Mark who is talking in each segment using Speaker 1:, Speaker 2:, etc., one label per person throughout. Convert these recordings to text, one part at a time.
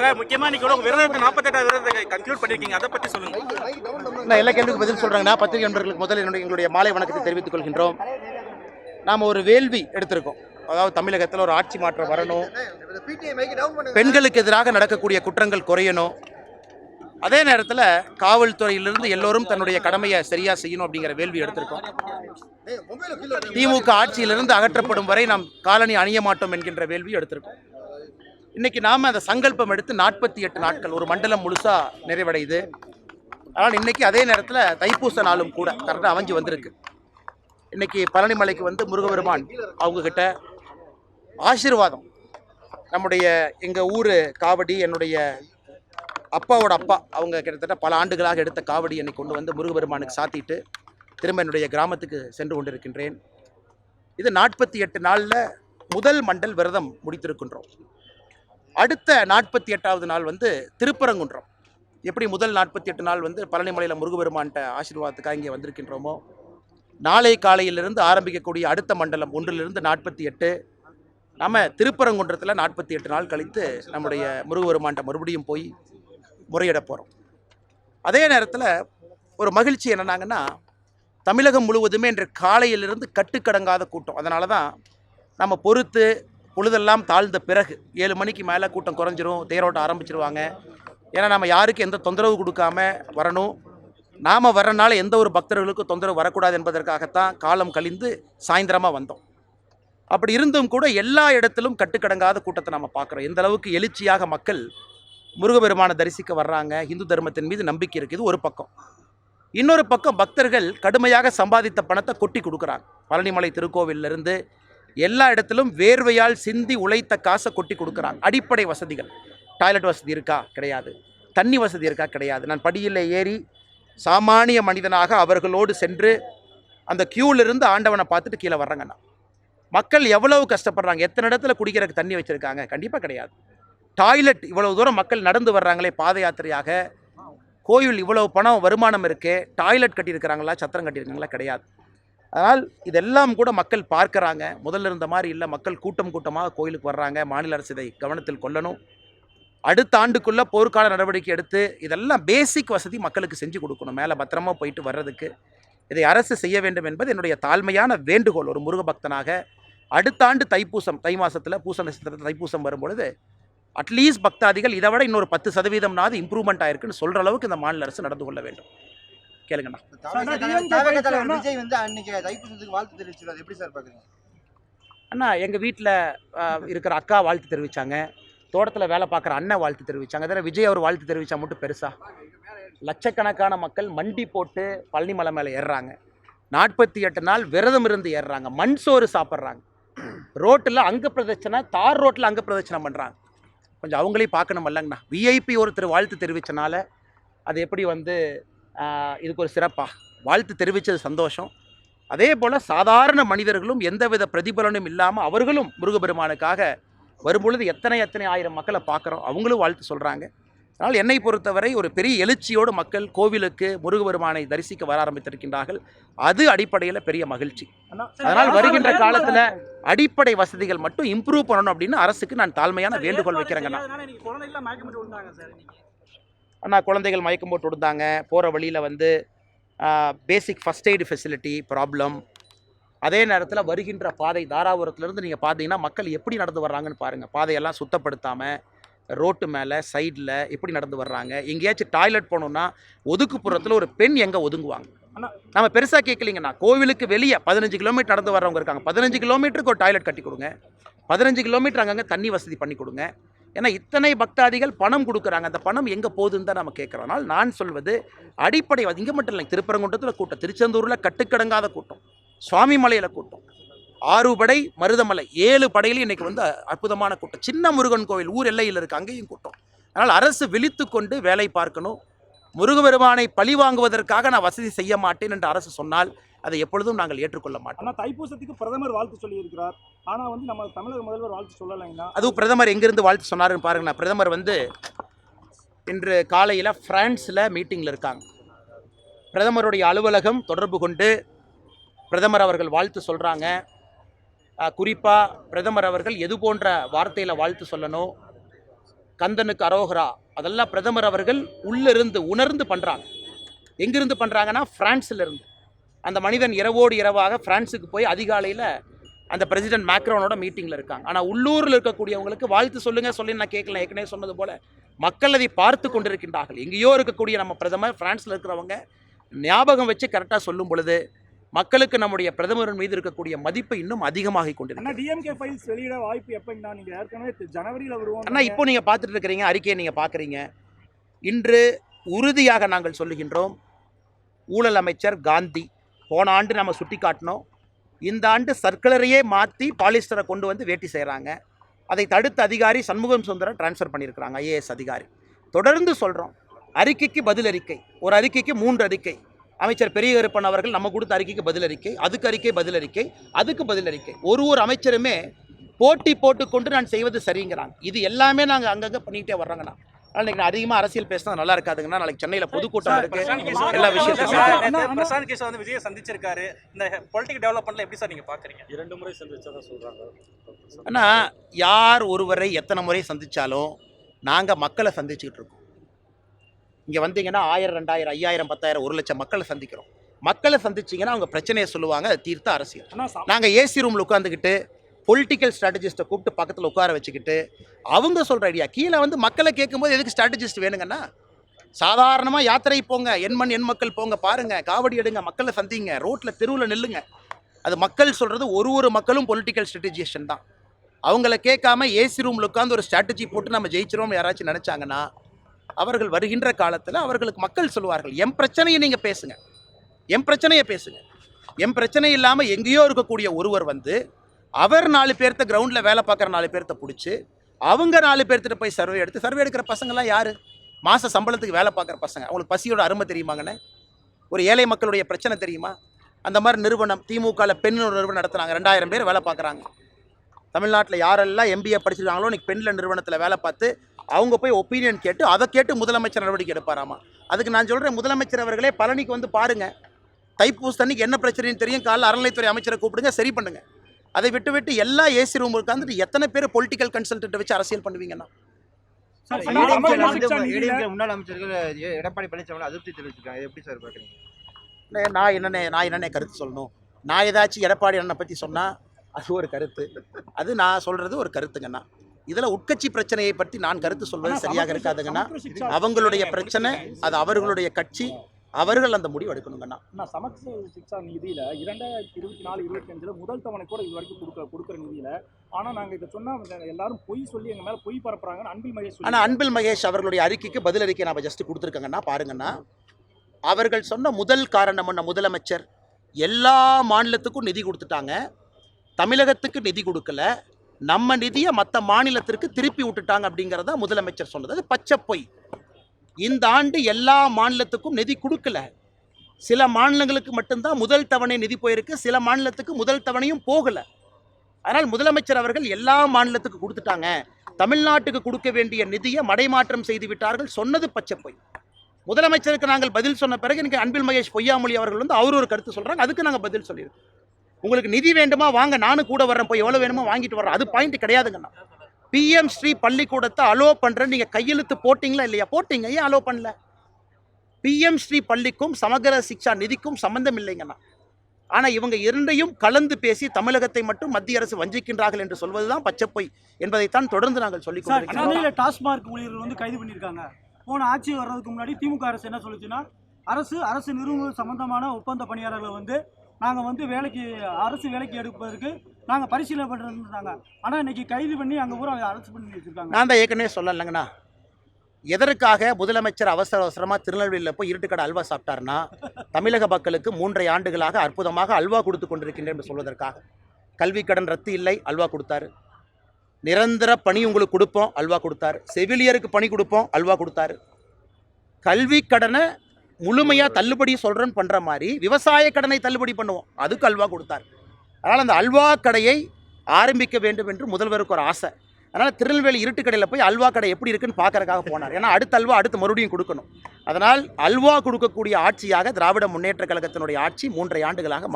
Speaker 1: Sir முக்கியமா நீங்க விரதத்தை நாற்பத்தெட்டாவது விரதத்தை கன்க்ளூட் பண்ணிருக்கீங்க. அதை பத்தி சொல்லுங்க.
Speaker 2: நான் எல்லா கேள்விக்கும் பதில் சொல்கிறேங்கன்னா பத்திரிகை நண்பர்களுக்கு முதல்ல என்னுடைய எங்களுடைய மாலை வணக்கத்தை தெரிவித்துக் கொள்கின்றோம். நாம் ஒரு வேள்வி எடுத்திருக்கோம். அதாவது தமிழகத்தில் ஒரு ஆட்சி மாற்றம் வரணும். பெண்களுக்கு எதிராக நடக்கக்கூடிய குற்றங்கள் குறையணும். அதே நேரத்தில் காவல்துறையிலிருந்து எல்லோரும் தன்னுடைய கடமையை சரியாக செய்யணும் அப்படிங்கிற வேள்வி எடுத்திருக்கோம். திமுக ஆட்சியிலிருந்து அகற்றப்படும் வரை நாம் காலனி அணிய மாட்டோம் என்கின்ற வேள்வி எடுத்திருக்கோம். இன்னைக்கு நாம் அந்த சங்கல்பம் எடுத்து நாற்பத்தி எட்டு நாட்கள் ஒரு மண்டலம் முழுசாக நிறைவடையுது. ஆனால் இன்றைக்கி அதே நேரத்தில் தைப்பூச நாளும் கூட கரெக்டாக அமைஞ்சு வந்திருக்கு. இன்றைக்கி பழனிமலைக்கு வந்து முருகபெருமான் அவங்கக்கிட்ட ஆசீர்வாதம். நம்முடைய எங்கள் ஊர் காவடி என்னுடைய அப்பாவோட அப்பா அவங்க கிட்டத்தட்ட பல ஆண்டுகளாக எடுத்த காவடி என்னை கொண்டு வந்து முருகபெருமானுக்கு சாத்திட்டு திரும்ப என்னுடைய கிராமத்துக்கு சென்று கொண்டிருக்கின்றேன். இது நாற்பத்தி எட்டு நாளில் முதல் மண்டல் விரதம் முடித்திருக்கின்றோம். அடுத்த நாற்பத்தி எட்டாவது நாள் வந்து திருப்பரங்குன்றம். எப்படி முதல் நாற்பத்தி எட்டு நாள் வந்து பழனிமலையில் முருகபெருமான்கிட்ட ஆசீர்வாதத்துக்காக இங்கே வந்திருக்கின்றோமோ நாளை காலையிலிருந்து ஆரம்பிக்கக்கூடிய அடுத்த மண்டலம் ஒன்றிலிருந்து நாற்பத்தி எட்டு நம்ம திருப்பரங்குன்றத்தில் நாற்பத்தி எட்டு நாள் கழித்து நம்முடைய முருகபெருமான்கிட்ட மறுபடியும் போய் முறையிட போகிறோம் அதே நேரத்தில் ஒரு மகிழ்ச்சி என்னன்னாங்கன்னா தமிழகம் முழுவதுமே இன்று காலையிலிருந்து கட்டுக்கடங்காத கூட்டம். அதனால தான் நம்ம பொறுத்து பொழுதெல்லாம் தாழ்ந்த பிறகு ஏழு மணிக்கு மேலே கூட்டம் குறைஞ்சிரும் தேரோட்டம் ஆரம்பிச்சிருவாங்க. ஏன்னா நம்ம யாருக்கு எந்த தொந்தரவு கொடுக்காம வரணும். நாம் வர்றனால எந்த ஒரு பக்தர்களுக்கும் தொந்தரவு வரக்கூடாது என்பதற்காகத்தான் காலம் கழிந்து சாயந்தரமாக வந்தோம். அப்படி இருந்தும் கூட எல்லா இடத்திலும் கட்டுக்கடங்காத கூட்டத்தை நம்ம பார்க்குறோம். எந்த அளவுக்கு எழுச்சியாக மக்கள் முருகபெருமானை தரிசிக்க வர்றாங்க. இந்து தர்மத்தின் மீது நம்பிக்கை இருக்குது ஒரு பக்கம். இன்னொரு பக்கம் பக்தர்கள் கடுமையாக சம்பாதித்த பணத்தை கொட்டி கொடுக்குறாங்க. பழனிமலை திருக்கோவிலிருந்து எல்லா இடத்திலும் வேர்வையால் சிந்தி உழைத்த காசை கொட்டி கொடுக்குறாங்க. அடிப்படை வசதிகள். டாய்லெட் வசதி இருக்கா? கிடையாது. தண்ணி வசதி இருக்கா? கிடையாது. நான் படியில் ஏறி சாமானிய மனிதனாக அவர்களோடு சென்று அந்த க்யூவிலிருந்து ஆண்டவனை பார்த்துட்டு கீழே வர்றாங்கண்ணா மக்கள் எவ்வளவு கஷ்டப்படுறாங்க? எத்தனை இடத்துல குடிக்கிறதுக்கு தண்ணி வச்சுருக்காங்க? கண்டிப்பாக கிடையாது. டாய்லெட் இவ்வளவு தூரம் மக்கள் நடந்து வர்றாங்களே பாத யாத்திரையாக கோயில் இவ்வளவு பணம் வருமானம் இருக்கே. டாய்லெட் கட்டியிருக்கிறாங்களா சத்திரம் கட்டியிருக்காங்களா கிடையாது. அதனால் இதெல்லாம் கூட மக்கள் பார்க்குறாங்க. முதல்ல இருந்த மாதிரி இல்லை மக்கள் கூட்டம் கூட்டமாக கோயிலுக்கு வர்றாங்க. மாநில அரசு இதை கவனத்தில் கொள்ளணும். அடுத்த ஆண்டுக்குள்ளே போர்க்கால நடவடிக்கை எடுத்து இதெல்லாம் பேசிக் வசதி மக்களுக்கு செஞ்சு கொடுக்கணும். மேலே பத்திரமா போயிட்டு வர்றதுக்கு. இதை அரசு செய்ய வேண்டும் என்பது என்னுடைய தாழ்மையான வேண்டுகோள். ஒரு முருக பக்தனாக அடுத்த ஆண்டு தைப்பூசம் தை மாதத்தில் பூச நட்சத்திரத்தில் தைப்பூசம் வரும்பொழுது அட்லீஸ்ட் பக்தாதிகள் இதை விட இன்னொரு பத்து சதவீதம்னாவது இம்ப்ரூவ்மெண்ட் ஆயிருக்குன்னு சொல்கிற அளவுக்கு இந்த மாநில அரசு நடந்து கொள்ள வேண்டும். கேளுங்கண்ணா.
Speaker 3: விஜய் வந்து அன்னைக்கு தைப்பூசத்துக்கு வாழ்த்து தெரிவிச்சிருக்காரு. எப்படி சார் பாக்குறீங்க?
Speaker 2: அண்ணா எங்கள் வீட்டில் இருக்கிற அக்கா வாழ்த்து தெரிவித்தாங்க தோட்டத்தில் வேலை பார்க்குற அண்ணன் வாழ்த்து தெரிவித்தாங்க அதில் விஜய் அவர் வாழ்த்து தெரிவித்தா மட்டும் பெருசா. லட்சக்கணக்கான மக்கள் மண்டி போட்டு பழனிமலை மேலே ஏறுறாங்க. நாற்பத்தி எட்டு நாள் விரதம் இருந்து ஏறுறாங்க. மண் சோறு சாப்பிட்றாங்க. ரோட்டில் அங்க பிரதட்சணை தார் ரோட்டில் அங்க பிரதட்சணை பண்ணுறாங்க கொஞ்சம் அவங்களையும் பார்க்கணும் இல்லைங்கண்ணா. விஐபி ஒருத்தர் வாழ்த்து தெரிவித்தனால அது எப்படி வந்து இதுக்கு ஒரு சிறப்பாக வாழ்த்து தெரிவித்தது சந்தோஷம். அதே போல் சாதாரண மனிதர்களும் எந்தவித பிரதிபலனும் இல்லாமல் அவர்களும் முருகபெருமானுக்காக வரும்பொழுது எத்தனை எத்தனை ஆயிரம் மக்களை பார்க்குறோம் அவங்களும் வாழ்த்து சொல்கிறாங்க அதனால் என்னை பொறுத்தவரை ஒரு பெரிய எழுச்சியோடு மக்கள் கோவிலுக்கு முருகபெருமானை தரிசிக்க வர ஆரம்பித்திருக்கின்றார்கள். அது அடிப்படையில் பெரிய மகிழ்ச்சி. அதனால் வருகின்ற காலத்தில் அடிப்படை வசதிகள் மட்டும் இம்ப்ரூவ் பண்ணணும் அப்படின்னு அரசுக்கு நான் தாழ்மையான வேண்டுகோள் வைக்கிறேங்கண்ணா அண்ணா குழந்தைகள் மயக்கம் போட்டு விடுந்தாங்க போகிற வழியில் வந்து basic first aid facility problem அதே நேரத்தில் வருகின்ற பாதை தாராபுரத்துலேருந்து நீங்கள் பார்த்தீங்கன்னா மக்கள் எப்படி நடந்து வர்றாங்கன்னு பாருங்கள் பாதையெல்லாம் சுத்தப்படுத்தாமல் ரோட்டு மேலே சைடில் எப்படி நடந்து வர்றாங்க? எங்கேயாச்சும் டாய்லெட் போகணுன்னா ஒதுக்குப்புறத்தில் ஒரு பெண் எங்கே ஒதுங்குவாங்க. நம்ம பெருசாக கேட்கலிங்கண்ணா கோவிலுக்கு வெளியே பதினஞ்சு கிலோமீட்டர் நடந்து வர்றவங்க இருக்காங்க. பதினஞ்சு கிலோமீட்டருக்கு ஒரு டாய்லெட் கட்டி கொடுங்க. பதினஞ்சு கிலோமீட்டர் அங்கங்கே தண்ணி வசதி பண்ணி கொடுங்க. ஏன்னா இத்தனை பக்தாதிகள் பணம் கொடுக்குறாங்க. அந்த பணம் எங்கே போகுதுன்னு தான் நம்ம கேட்குறோம். நான் சொல்வது அடிப்படை இங்கே மட்டும் இல்லை திருப்பரங்குன்றத்தில் கூட்டம் திருச்செந்தூரில் கட்டுக்கடங்காத கூட்டம் சுவாமி மலையில் கூட்டம். ஆறு படை மருதமலை. ஏழு படையிலையும் இன்னைக்கு வந்து அற்புதமான கூட்டம். சின்ன முருகன் கோவில் ஊர் எல்லையில் இருக்கு அங்கேயும் கூட்டம். அதனால் அரசு விழித்து கொண்டு வேலை பார்க்கணும். முருகபெருமானை பழி வாங்குவதற்காக நான் வசதி செய்ய மாட்டேன் என்று அரசு சொன்னால் அதை எப்பொழுதும் நாங்கள் ஏற்றுக்கொள்ள மாட்டோம்.
Speaker 1: ஆனா தைப்பூசத்துக்கு பிரதமர் வாழ்த்து சொல்லி இருக்கிறார் ஆனா வந்து நம்ம தமிழக முதல்வர் வாழ்த்து சொல்லலைங்கன்னா
Speaker 2: அதுவும் பிரதமர் எங்கிருந்து வாழ்த்து சொன்னாருன்னு பாருங்கண்ணா பிரதமர் வந்து இன்று காலையில் பிரான்ஸில் மீட்டிங்கில் இருக்காங்க. பிரதமருடைய அலுவலகம் தொடர்பு கொண்டு பிரதமர் அவர்கள் வாழ்த்து சொல்கிறாங்க குறிப்பாக பிரதமர் அவர்கள் எது போன்ற வார்த்தையில் வாழ்த்து சொல்லணும்? கந்தனுக்கு அரோகரா அதெல்லாம் பிரதமர் அவர்கள் உள்ளிருந்து உணர்ந்து பண்ணுறாங்க எங்கிருந்து பண்ணுறாங்கன்னா ஃப்ரான்ஸிலிருந்து இருந்து அந்த மனிதன் இரவோடு இரவாக பிரான்ஸுக்கு போய் அதிகாலையில் அந்த பிரசிடென்ட் மேக்ரோனோட மீட்டிங்கில் இருக்காங்க. ஆனால் உள்ளூரில் இருக்கக்கூடியவங்களுக்கு வாழ்த்து சொல்லுங்க சொல்லி நான் கேட்கல ஏற்கனவே சொன்னது போல் மக்கள் அதை பார்த்து கொண்டிருக்கின்றார்கள். எங்கேயோ இருக்கக்கூடிய நம்ம பிரதமர் ஃப்ரான்ஸில் இருக்கிறவங்க ஞாபகம் வச்சு கரெக்டாக சொல்லும் பொழுது மக்களுக்கு நம்முடைய பிரதமரின் மீது இருக்கக்கூடிய மதிப்பு இன்னும் அதிகமாகி கொண்டிருக்கு
Speaker 1: அண்ணா டிஎம்கே ஃபைல்ஸ் வெளியிட வாய்ப்பு எப்பங்கண்ணா நீங்க ஏற்கனவே ஜனவரியில வருவோம்.
Speaker 2: அண்ணா இப்போ நீங்கள் பார்த்துட்டு இருக்கிறீங்க அறிக்கையை நீங்கள் பார்க்குறீங்க. இன்று உறுதியாக நாங்கள் சொல்லுகின்றோம் ஊழல் அமைச்சர் காந்தி போன ஆண்டு நம்ம சுட்டி காட்டினோம். இந்த ஆண்டு சர்க்குலரையே மாற்றி பாலிஸ்டரை கொண்டு வந்து வேட்டி செய்கிறாங்க அதை தடுத்த அதிகாரி சண்முகம் சுந்தரம் ட்ரான்ஸ்ஃபர் பண்ணியிருக்கிறாங்க ஐஏஎஸ் அதிகாரி. தொடர்ந்து சொல்கிறோம் அறிக்கைக்கு பதில் அறிக்கை ஒரு அறிக்கைக்கு மூன்று அறிக்கை. அமைச்சர் பெரிய கருப்பன் அவர்கள் நம்ம கொடுத்த அறிக்கைக்கு பதில் அறிக்கை அதுக்கு அறிக்கை பதில் அறிக்கை அதுக்கு பதில் அறிக்கை ஒரு ஒரு அமைச்சருமே போட்டி போட்டுக்கொண்டு நான் செய்வது சரிங்கிறாங்க. இது எல்லாமே நாங்கள் அங்கங்கே பண்ணிக்கிட்டே வர்றோங்கண்ணா. அதனால் இன்னைக்கு நான் அதிகமாக அரசியல் பேசினா நல்லா இருக்காதுங்கண்ணா. நாளைக்கு சென்னையில் பொதுக்கூட்டம் இருக்கு. எல்லா விஷயத்தையும்.
Speaker 4: பிரசாந்த் கிஷோர் வந்து விஜயை சந்திச்சிருக்காரு. இந்த பொலிட்டிக் டெவலப்மெண்ட்ல எப்படி சார் நீங்க பாக்குறீங்க?
Speaker 5: இரண்டு முறை சந்திச்சதா சொல்றாங்க.
Speaker 2: அண்ணா யார் ஒருவரை எத்தனை முறை சந்திச்சாலும் நாங்கள் மக்களை சந்திச்சுக்கிட்டு இருக்கோம். இங்கே வந்தீங்கன்னா ஆயிரம் ரெண்டாயிரம் ஐயாயிரம் பத்தாயிரம் ஒரு லட்சம் மக்களை சந்திக்கிறோம். மக்களை சந்திச்சிங்கன்னா அவங்க பிரச்சனையை சொல்லுவாங்க அதை தீர்த்த அரசியல். நாங்கள் ஏசி ரூமில் உட்காந்துக்கிட்டு பொலிட்டிக்கல் ஸ்ட்ராட்டஜிஸ்ட்டை கூப்பிட்டு பக்கத்தில் உட்கார வச்சுக்கிட்டு அவங்க சொல்கிற ஐடியா கீழே வந்து மக்களை கேட்கும்போது எதுக்கு ஸ்ட்ராட்டஜிஸ்ட் வேணுங்கன்னா? சாதாரணமாக யாத்திரை போங்க என் மண் என் மக்கள் போங்க பாருங்க காவடி எடுங்க மக்களை சந்திங்க ரோட்டில் தெருவில் நில்லுங்க. அது மக்கள் சொல்கிறது ஒரு ஒரு மக்களும் பொலிட்டிக்கல் ஸ்ட்ராட்டஜிஸ்டன் தான் அவங்கள கேட்காம ஏசி ரூமில் உட்காந்து ஒரு ஸ்ட்ராட்டஜி போட்டு நம்ம ஜெயிச்சிரோம் யாராச்சும் நினச்சாங்கன்னா அவர்கள் வருகின்ற காலத்தில் அவர்களுக்கு மக்கள் சொல்லுவார்கள் என் பிரச்சனையை நீங்கள் பேசுங்க. என் பிரச்சனையை பேசுங்க. என் பிரச்சனை இல்லாமல் எங்கேயோ இருக்கக்கூடிய ஒருவர் வந்து அவர் நாலு பேர்த்த கிரவுண்டில் வேலை பார்க்குற நாலு பேர்த்த பிடிச்சி அவங்க நாலு பேர்த்திட்ட போய் சர்வே எடுத்து சர்வே எடுக்கிற பசங்கள்லாம் யார்? மாத சம்பளத்துக்கு வேலை பார்க்குற பசங்க. அவங்களுக்கு பசியோட அருமை தெரியுமாங்கண்ணே? ஒரு ஏழை மக்களுடைய பிரச்சனை தெரியுமா? அந்த மாதிரி நிறுவனம் திமுகவில் பெண் ஒரு நிறுவனம் நடத்துகிறாங்க ரெண்டாயிரம் பேர் வேலை பார்க்குறாங்க. தமிழ்நாட்டில் யாரெல்லாம் எம்பிஏ படிச்சிருக்காங்களோ இன்னைக்கு பெண்ணில் நிறுவனத்தில் வேலை பார்த்து அவங்க போய் ஒப்பீனியன் கேட்டு அதை கேட்டு முதலமைச்சர் நடவடிக்கை எடுப்பாராமா? அதுக்கு நான் சொல்கிறேன் முதலமைச்சர் அவர்களே பழனிக்கு வந்து பாருங்கள் தைப்பூசத்தன்னைக்கு என்ன பிரச்சனைன்னு தெரியும்? காலைல அறநிலைத்துறை அமைச்சரை கூப்பிடுங்க சரி பண்ணுங்க. அதை விட்டு விட்டு எல்லா ஏசி ரூம் உட்காந்துட்டு எத்தனை பேர் பொலிட்டிக்கல் கன்சல்டன்ட் வச்சு அரசியல் பண்ணுவீங்கன்னா?
Speaker 3: முன்னாள் அமைச்சர்கள் எடப்பாடி பழனிசாமி அதிருப்தி தெரிவிச்சிருக்காங்க. எப்படி சார்
Speaker 2: நான் என்னண்ணே நான் என்னண்ணே கருத்து சொல்லணும். நான் ஏதாச்சும் எடப்பாடி அண்ணனை பற்றி சொன்னால் அது ஒரு கருத்து. அது நான் சொல்கிறது ஒரு கருத்துங்கண்ணா. இதில் உட்கட்சி பிரச்சனையை பற்றி நான் கருத்து சொல்வது சரியாக இருக்காதுங்கண்ணா. அவங்களுடைய பிரச்சனை அது அவர்களுடைய கட்சி அவர்கள் அந்த முடிவு எடுக்கணுங்கண்ணா.
Speaker 1: அண்ணா, சமத்துவ சிக்ஷா நிதியில இரண்டாயிரத்தி இருபத்தி நாலு இருபத்தி அஞ்சுல முதல் தவணை கூட இது வரைக்கும் கொடுக்க கொடுக்குற நிதியில. ஆனா நாங்க இதை சொன்னா அவங்க எல்லாரும் பொய் சொல்லி எங்க மேல பொய் பரப்புறாங்கன்னு அன்பில் மகேஷ்
Speaker 2: ஆனால் அன்பில் மகேஷ் அவர்களுடைய அறிக்கைக்கு பதில் அறிக்கை நான் ஜஸ்ட் கொடுத்துருக்கேங்கண்ணா பாருங்கண்ணா. அவர்கள் சொன்ன முதல் காரணம் என்ன முதலமைச்சர்? எல்லா மாநிலத்துக்கும் நிதி கொடுத்துட்டாங்க. தமிழகத்துக்கு நிதி கொடுக்கல நம்ம நிதியை மற்ற மாநிலத்திற்கு திருப்பி விட்டுட்டாங்க அப்படிங்கிறத முதலமைச்சர் சொன்னது. அது பச்சை பொய். இந்த ஆண்டு எல்லா மாநிலத்துக்கும் நிதி கொடுக்கல. சில மாநிலங்களுக்கு மட்டும்தான் முதல் தவணை நிதி போயிருக்கு சில மாநிலத்துக்கு முதல் தவணையும் போகல. அதனால் முதலமைச்சர் அவர்கள் எல்லா மாநிலத்துக்கு கொடுத்துட்டாங்க. தமிழ்நாட்டுக்கு கொடுக்க வேண்டிய நிதியை மடைமாற்றம் செய்து விட்டார்கள் சொன்னது பச்சை பொய். முதலமைச்சருக்கு நாங்கள் பதில் சொன்ன பிறகு எனக்கு அன்பில் மகேஷ் பொய்யாமொழி அவர்கள் வந்து அவர் ஒரு கருத்து சொல்றாங்க. அதுக்கு நாங்கள் பதில் சொல்லியிருக்கோம். உங்களுக்கு நிதி வேண்டுமா வாங்க நானும் கூட வர்றேன் போய் எவ்வளோ வேணுமோ வாங்கிட்டு வர்றேன். அது பாயிண்ட் கிடையாதுங்கண்ணா. பிஎம் ஸ்ரீ பள்ளிக்கூடத்தை அலோ பண்ணுறேன் நீங்கள் கையெழுத்து போட்டிங்களா இல்லையா? போட்டீங்க. ஏன் அலோ பண்ணல? பிஎம் ஸ்ரீ பள்ளிக்கும் சமகர சிக்ஷா நிதிக்கும் சம்பந்தம் இல்லைங்கண்ணா. ஆனால் இவங்க இரண்டையும் கலந்து பேசி தமிழகத்தை மட்டும் மத்திய அரசு வஞ்சிக்கின்றார்கள் என்று சொல்வதுதான் பச்சைப்பொய் என்பதைத்தான் தொடர்ந்து நாங்கள் சொல்லிக் கொண்டிருக்கிறோம்.
Speaker 6: டாஸ்மார்க் ஊழியர்கள் வந்து கைது பண்ணியிருக்காங்க. போன ஆட்சி வர்றதுக்கு முன்னாடி திமுக அரசு என்ன சொல்லுச்சுன்னா அரசு அரசு நிறுவனம் சம்பந்தமான ஒப்பந்த பணியாளர்களை வந்து நாங்கள் வந்து வேலைக்கு அரசு வேலைக்கு எடுப்பதற்கு நாங்கள் பரிசீலனை பண்ணுறாங்க ஆனால் இன்றைக்கி கைது பண்ணி அங்கே பூரா அரசு பண்ணி வச்சுருக்காங்க.
Speaker 2: நான் தான் ஏற்கனவே சொல்லலைங்கண்ணா. எதற்காக முதலமைச்சர் அவசர அவசரமாக திருநெல்வேலியில் போய் இருட்டுக்கடை அல்வா சாப்பிட்டாருன்னா தமிழக மக்களுக்கு மூன்றரை ஆண்டுகளாக அற்புதமாக அல்வா கொடுத்து கொண்டிருக்கின்றேன் என்று சொல்வதற்காக. கல்வி கடன் ரத்து இல்லை அல்வா கொடுத்தாரு. நிரந்தர பணி உங்களுக்கு கொடுப்போம் அல்வா கொடுத்தாரு. செவிலியருக்கு பணி கொடுப்போம் அல்வா கொடுத்தாரு. கல்வி கடனை முழுமையாக தள்ளுபடி சொல்கிறேன்னு பண்ணுற மாதிரி விவசாய கடனை தள்ளுபடி பண்ணுவோம். அதுக்கு அல்வா கொடுத்தாரு. அதனால் அந்த அல்வா கடையை ஆரம்பிக்க வேண்டும் என்று முதல்வருக்கு ஒரு ஆசை. அதனால் திருநெல்வேலி இருட்டுக்கடையில் போய் அல்வா கடை எப்படி இருக்குன்னு பார்க்கறதுக்காக போனார். ஏன்னா அடுத்த அல்வா அடுத்து மறுபடியும் கொடுக்கணும். அதனால் அல்வா கொடுக்கக்கூடிய ஆட்சியாக திராவிட முன்னேற்ற கழகத்தினுடைய ஆட்சி மூன்றரை ஆண்டுகளாக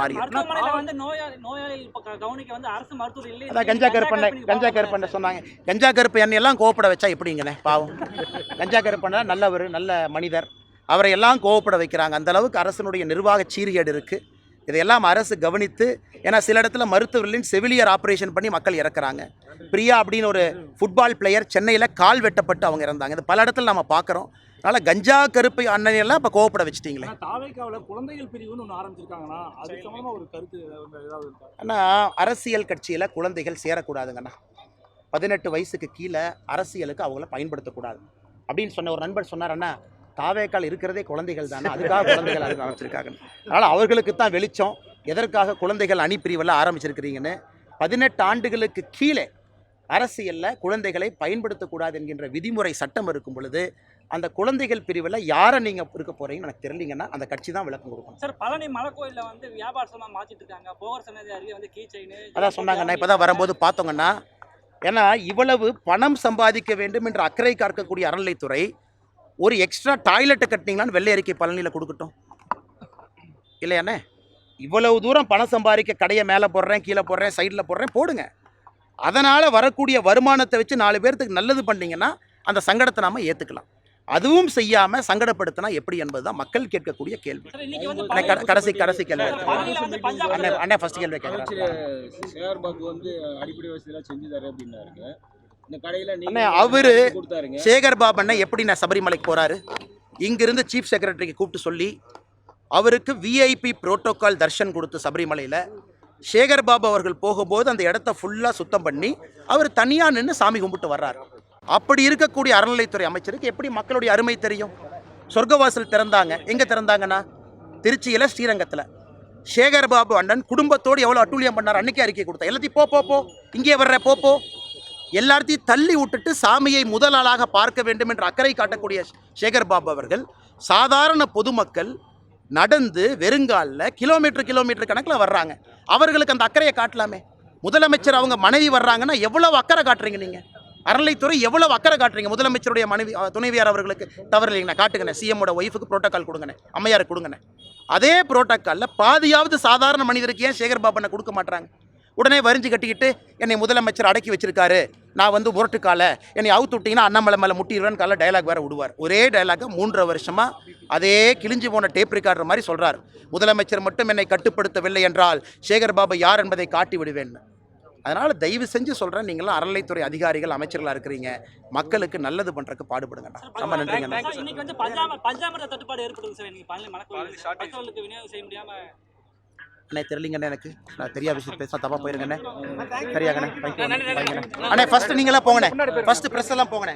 Speaker 5: இல்லை
Speaker 2: அதான் கஞ்சா கருப்பண்ணை கஞ்சா கருப்பண்ணை சொன்னாங்க. கஞ்சா கருப்பு எண்ணெயெல்லாம் கோவப்பட வச்சா எப்படிங்கண்ணே பாவம். கஞ்சா கருப்பண்ணா நல்லவர் நல்ல மனிதர். அவரை எல்லாம் கோவப்பட வைக்கிறாங்க. அந்த அளவுக்கு அரசனுடைய நிர்வாக சீர்கேடு இருக்குது இதையெல்லாம் அரசு கவனித்து ஏன்னா சில இடத்துல மருத்துவர்களின் செவிலியர் ஆப்ரேஷன் பண்ணி மக்கள் இறக்குறாங்க. பிரியா அப்படின்னு ஒரு ஃபுட்பால் பிளேயர் சென்னையில் கால் வெட்டப்பட்டு அவங்க இறந்தாங்க. இது பல இடத்துல நம்ம பார்க்குறோம். அதனால் கஞ்சா கருப்பு அண்ணனையெல்லாம் இப்போ கோவப்பட வச்சுட்டீங்களே.
Speaker 1: தாவேக்காவுல குழந்தைகள் பிரிவுன்னு ஒன்று அது சம்பந்தமா ஒரு கருத்து ஏதாவது இருக்கா?
Speaker 2: ஆனால் அரசியல் கட்சியில் குழந்தைகள் சேரக்கூடாதுங்கண்ணா. பதினெட்டு வயசுக்கு கீழே அரசியலுக்கு அவங்கள பயன்படுத்தக்கூடாது. அப்படின்னு சொன்ன ஒரு நண்பர் சொன்னார் அண்ணா தாவேக்கால் இருக்கிறதே குழந்தைகள் தானே? அதுக்காக குழந்தைகள் அதுக்கு ஆரம்பிச்சிருக்காங்க அதனால் அவர்களுக்கு தான் வெளிச்சம். எதற்காக குழந்தைகள் அணி பிரிவெல்லாம் ஆரம்பிச்சிருக்கிறீங்கன்னு? பதினெட்டு ஆண்டுகளுக்கு கீழே அரசியலில் குழந்தைகளை பயன்படுத்தக்கூடாது என்கின்ற விதிமுறை சட்டம் இருக்கும் பொழுது அந்த குழந்தைகள் பிரிவில் யாரை நீங்கள் இருக்க போகிறீங்கன்னு எனக்கு தெரியலீங்கன்னா அந்த கட்சி தான் விளக்கம் கொடுக்கணும்
Speaker 5: சார் பழனி மலைக்கோயில்ல வந்து வியாபார சொன்னா மாத்திட்டு இருக்காங்க போகர் சன்னதி அருகே வந்து கீ செயின்
Speaker 2: அதான் சொன்னாங்கண்ணா இப்போ தான் வரும்போது பார்த்தோங்கன்னா ஏன்னா இவ்வளவு பணம் சம்பாதிக்க வேண்டும் என்ற அக்கறை காக்கக்கூடிய அறநிலைத்துறை ஒரு எக்ஸ்ட்ரா டாய்லெட்டை கட்டினீங்களான்னு வெள்ளை அறிக்கை பழனியில் கொடுக்கட்டும். இல்லையாண்ணே இவ்வளவு தூரம் பணம் சம்பாதிக்க கடையை மேலே போடுறேன் கீழே போடுறேன் சைடில் போடுறேன் போடுங்க. அதனால் வரக்கூடிய வருமானத்தை வச்சு நாலு பேர்த்துக்கு நல்லது பண்ணீங்கன்னா அந்த சங்கடத்தை நாம் ஏற்றுக்கலாம் அதுவும் செய்யாமல் சங்கடப்படுத்தினா எப்படி என்பது தான் மக்கள் கேட்கக்கூடிய கேள்வி. கடைசி கடைசி கேள்வி.
Speaker 5: பழனியில வந்து பஞ்சாப்
Speaker 2: அண்ணே அண்ணே ஃபர்ஸ்ட் கேள்வி கேட்குறேன்.
Speaker 7: பாபு
Speaker 2: அண்ணே, அவரு சேகர் பாபண்ண எப்படி நான் சபரிமலைக்கு போகிறாரு இங்கிருந்து சீஃப் செக்ரட்டரிக்கு கூப்பிட்டு சொல்லி அவருக்கு விஐபி புரோட்டோகால் தர்ஷன் கொடுத்து சபரிமலையில் சேகர் பாபு அவர்கள் போகும்போது அந்த இடத்த ஃபுல்லாக சுத்தம் பண்ணி அவர் தனியாக நின்று சாமி கும்பிட்டு வர்றார். அப்படி இருக்கக்கூடிய அறநிலைத்துறை அமைச்சருக்கு எப்படி மக்களுடைய அருமை தெரியும்? சொர்க்கவாசல் திறந்தாங்க. எங்கே திறந்தாங்கன்னா? திருச்சியில் ஸ்ரீரங்கத்தில். சேகர் பாபு அண்ணன் குடும்பத்தோடு எவ்வளோ அட்டூழியம் பண்ணார்? அன்னைக்கே அறிக்கை கொடுத்தா. எல்லாத்தையும் போ போ இங்கே வர்ற போ. எல்லாத்தையும் தள்ளி விட்டுட்டு சாமியை முதல் ஆளாக பார்க்க வேண்டும் என்ற அக்கறை காட்டக்கூடிய சேகர் பாபு அவர்கள் சாதாரண பொதுமக்கள் நடந்து வெறுங்காலில் கிலோமீட்டர் கிலோமீட்டர் கணக்கில் வர்றாங்க. அவர்களுக்கு அந்த அக்கறையை காட்டலாமே. முதலமைச்சர் அவங்க மனைவி வர்றாங்கன்னா எவ்வளோ அக்கறை காட்டுறீங்க நீங்கள் அறநிலைத்துறை எவ்வளோ அக்கறை காட்டுறீங்க? முதலமைச்சருடைய மனைவி துணைவியார் அவர்களுக்கு தவறு இல்லைங்கண்ணா காட்டுங்கண்ணே சிஎம்மோட ஒய்ஃபுக்கு புரோட்டோக்கால் கொடுங்கண்ணே. அம்மையாருக்கு கொடுங்கண்ணே. அதே ப்ரோட்டோக்காலில் பாதியாவது சாதாரண மனிதருக்கு ஏன் சேகர் பாபண்ணை கொடுக்க மாட்டாங்க உடனே வரிஞ்சு கட்டிக்கிட்டு என்னை முதலமைச்சர் அடக்கி வச்சிருக்காரு. நான் வந்து முரட்டுக்கால என்னை அவுத்து விட்டீங்கன்னா அண்ணாமலை மேலே முட்டிடுவேன்னு கால டயலாக் வேற விடுவார். ஒரே டயலாக மூன்றரை வருஷமா அதே கிழிஞ்சு போன டேப் ரெக்கார்டர் மாதிரி சொல்றார். முதலமைச்சர் மட்டும் என்னை கட்டுப்படுத்தவில்லை என்றால் சேகர் பாபு யார் என்பதை காட்டி விடுவேன்னு அதனால் தயவு செஞ்சு சொல்கிறேன் நீங்களாம் அறநிலைத்துறை அதிகாரிகள் அமைச்சர்களாக இருக்கிறீங்க. மக்களுக்கு நல்லது பண்ணுறதுக்கு பாடுபடுங்கண்ணா. ரொம்ப நன்றிங்கண்ணா. அண்ணே தெரியலங்கண்ணே எனக்கு. நான் தெரியாத விஷயம் பேசினா தப்பாக போயிருங்கண்ணே. சரியாங்கண்ணே வைங்கண்ணே அண்ணே ஃபர்ஸ்ட் நீங்களாம் போங்கண்ணே. ஃபர்ஸ்ட் ப்ரெஸ் எல்லாம் போங்கண்ணே.